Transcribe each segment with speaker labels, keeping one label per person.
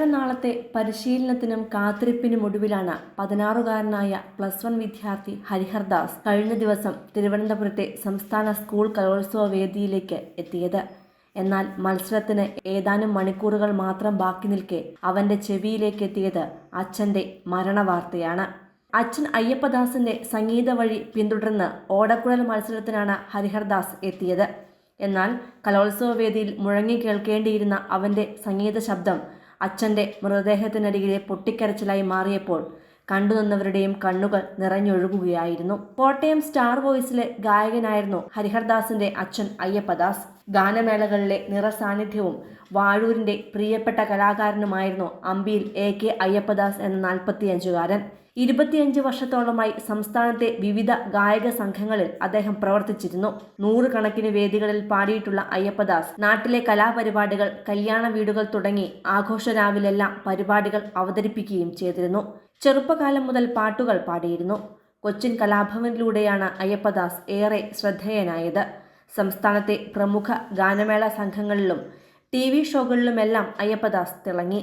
Speaker 1: ഏറെ നാളത്തെ പരിശീലനത്തിനും കാത്തിരിപ്പിനും ഒടുവിലാണ് പതിനാറുകാരനായ പ്ലസ് വൺ വിദ്യാർത്ഥി ഹരിഹർദാസ് കഴിഞ്ഞ ദിവസം തിരുവനന്തപുരത്തെ സംസ്ഥാന സ്കൂൾ കലോത്സവ വേദിയിലേക്ക് എത്തിയത്. എന്നാൽ മത്സരത്തിന് ഏതാനും മണിക്കൂറുകൾ മാത്രം ബാക്കി നിൽക്കെ അവന്റെ ചെവിയിലേക്ക് എത്തിയത് അച്ഛന്റെ മരണവാർത്തയാണ്. അച്ഛൻ അയ്യപ്പദാസിന്റെ സംഗീത വഴി പിന്തുടർന്ന് ഓടക്കുഴൽ മത്സരത്തിനാണ് ഹരിഹർദാസ് എത്തിയത്. എന്നാൽ കലോത്സവ വേദിയിൽ മുഴങ്ങി കേൾക്കേണ്ടിയിരുന്ന അവന്റെ സംഗീത ശബ്ദം അച്ഛന്റെ മൃതദേഹത്തിനരികിലെ പൊട്ടിക്കരച്ചിലായി മാറിയപ്പോൾ കണ്ടുനിന്നവരുടെയും കണ്ണുകൾ നിറഞ്ഞൊഴുകുകയായിരുന്നു. കോട്ടയം സ്റ്റാർ വോയിസിലെ ഗായകനായിരുന്നു ഹരിഹർദാസിന്റെ അച്ഛൻ അയ്യപ്പദാസ്. ഗാനമേളകളിലെ നിറസാന്നിധ്യവും വാഴൂരിന്റെ പ്രിയപ്പെട്ട കലാകാരനുമായിരുന്നു അമ്പിയിൽ എ കെ അയ്യപ്പദാസ് എന്ന നാൽപ്പത്തിയഞ്ചുകാരൻ. ഇരുപത്തിയഞ്ച് വർഷത്തോളമായി സംസ്ഥാനത്തെ വിവിധ ഗായക സംഘങ്ങളിൽ അദ്ദേഹം പ്രവർത്തിച്ചിരുന്നു. നൂറുകണക്കിന് വേദികളിൽ പാടിയിട്ടുള്ള അയ്യപ്പദാസ് നാട്ടിലെ കലാപരിപാടികൾ കല്യാണ വീടുകൾ തുടങ്ങി ആഘോഷരാവിലെല്ലാം പരിപാടികൾ അവതരിപ്പിക്കുകയും ചെയ്തിരുന്നു. ചെറുപ്പകാലം മുതൽ പാട്ടുകൾ പാടിയിരുന്നു. കൊച്ചിൻ കലാഭവനിലൂടെയാണ് അയ്യപ്പദാസ് ഏറെ ശ്രദ്ധേയനായത്. സംസ്ഥാനത്തെ പ്രമുഖ ഗാനമേള സംഘങ്ങളിലും ടി വി ഷോകളിലുമെല്ലാം അയ്യപ്പദാസ് തിളങ്ങി.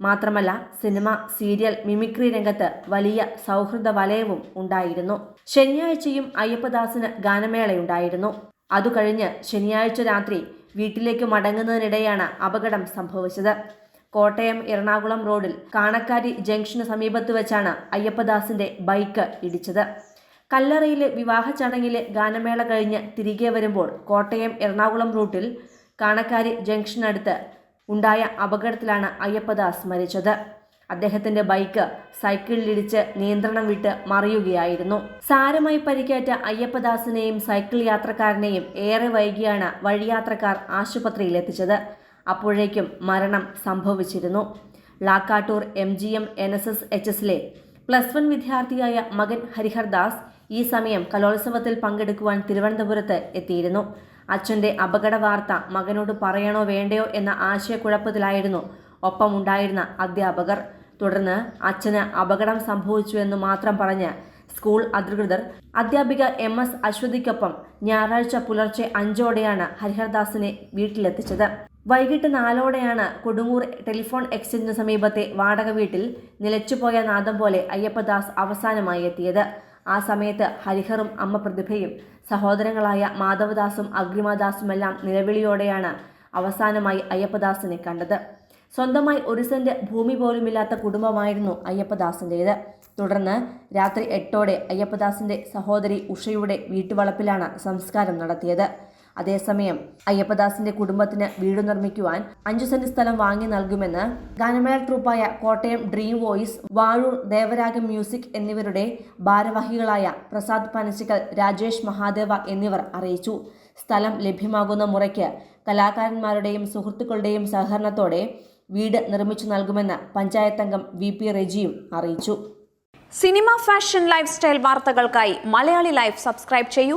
Speaker 1: മാത്രമല്ല സിനിമ സീരിയൽ മിമിക്രി രംഗത്ത് വലിയ സൗഹൃദ വലയവും ഉണ്ടായിരുന്നു. ശനിയാഴ്ചയും അയ്യപ്പദാസിന് ഗാനമേളയുണ്ടായിരുന്നു. അതു കഴിഞ്ഞ് ശനിയാഴ്ച രാത്രി വീട്ടിലേക്ക് മടങ്ങുന്നതിനിടെയാണ് അപകടം സംഭവിച്ചത്. കോട്ടയം എറണാകുളം റോഡിൽ കാണക്കാരി ജംഗ്ഷന് സമീപത്ത് വെച്ചാണ് അയ്യപ്പദാസിന്റെ ബൈക്ക് ഇടിച്ചത്. കല്ലറയിലെ വിവാഹ ചടങ്ങിലെ ഗാനമേള കഴിഞ്ഞ് തിരികെ വരുമ്പോൾ കോട്ടയം എറണാകുളം റൂട്ടിൽ കാണക്കാരി ജംഗ്ഷനടുത്ത് ഉണ്ടായ അപകടത്തിലാണ് അയ്യപ്പദാസ് മരിച്ചത്. അദ്ദേഹത്തിന്റെ ബൈക്ക് സൈക്കിളിലിടിച്ച് നിയന്ത്രണം വിട്ട് മറിയുകയായിരുന്നു. സാരമായി പരിക്കേറ്റ അയ്യപ്പദാസിനെയും സൈക്കിൾ യാത്രക്കാരനെയും ഏറെ വൈകിയാണ് വഴിയാത്രക്കാർ ആശുപത്രിയിൽ എത്തിച്ചത് അപ്പോഴേക്കും മരണം സംഭവിച്ചിരുന്നു. Lakkattoor M G M N S S H എസിലെ പ്ലസ് വൺ വിദ്യാർത്ഥിയായ മകൻ ഹരിഹർദാസ് ഈ സമയം കലോത്സവത്തിൽ പങ്കെടുക്കുവാൻ തിരുവനന്തപുരത്ത് എത്തിയിരുന്നു. അച്ഛന്റെ അപകട വാർത്ത മകനോട് പറയണോ വേണ്ടയോ എന്ന ആശയക്കുഴപ്പത്തിലായിരുന്നു ഒപ്പമുണ്ടായിരുന്ന അധ്യാപകർ. തുടർന്ന് അച്ഛന് അപകടം സംഭവിച്ചുവെന്ന് മാത്രം പറഞ്ഞ് സ്കൂൾ അധികൃതർ അധ്യാപിക എം എസ് അശ്വതിക്കൊപ്പം ഞായറാഴ്ച പുലർച്ചെ അഞ്ചോടെയാണ് ഹരിഹർദാസിനെ വീട്ടിലെത്തിച്ചത്. വൈകിട്ട് നാലോടെയാണ് കൊടുങ്ങൂർ ടെലിഫോൺ എക്സ്ചേഞ്ചിന് സമീപത്തെ വാടക വീട്ടിൽ നിലച്ചുപോയ നാദം പോലെ അയ്യപ്പദാസ് അവസാനമായി എത്തിയത്. ആ സമയത്ത് ഹരിഹറും അമ്മ പ്രതിഭയും സഹോദരങ്ങളായ മാധവദാസും അഗ്രിമദാസുമെല്ലാം നിലവിളിയോടെയാണ് അവസാനമായി അയ്യപ്പദാസിനെ കണ്ടത്. സ്വന്തമായി ഒരു സെന്റ് ഭൂമി പോലുമില്ലാത്ത കുടുംബമായിരുന്നു അയ്യപ്പദാസിന്റേത്. തുടർന്ന് രാത്രി എട്ടോടെ അയ്യപ്പദാസിന്റെ സഹോദരി ഉഷയുടെ വീട്ടുവളപ്പിലാണ് സംസ്കാരം നടത്തിയത്. അതേസമയം അയ്യപ്പദാസിന്റെ കുടുംബത്തിന് വീട് നിർമ്മിക്കുവാൻ അഞ്ചു സെന്റ് സ്ഥലം വാങ്ങി നൽകുമെന്ന് ഗാനമേള ട്രൂപ്പായ Kottayam dream voice Vazhoor Devaragam music എന്നിവരുടെ ഭാരവാഹികളായ പ്രസാദ് പനച്ചിക്കൽ രാജേഷ് മഹാദേവ എന്നിവർ അറിയിച്ചു. സ്ഥലം ലഭ്യമാകുന്ന മുറയ്ക്ക് കലാകാരന്മാരുടെയും സുഹൃത്തുക്കളുടെയും സഹകരണത്തോടെ വീട് നിർമ്മിച്ചു നൽകുമെന്ന് പഞ്ചായത്ത് അംഗം വി പി റെജിയും അറിയിച്ചു.
Speaker 2: സിനിമ ഫാഷൻ ലൈഫ് സ്റ്റൈൽ വാർത്തകൾക്കായി മലയാളി ലൈഫ് സബ്സ്ക്രൈബ് ചെയ്യൂ.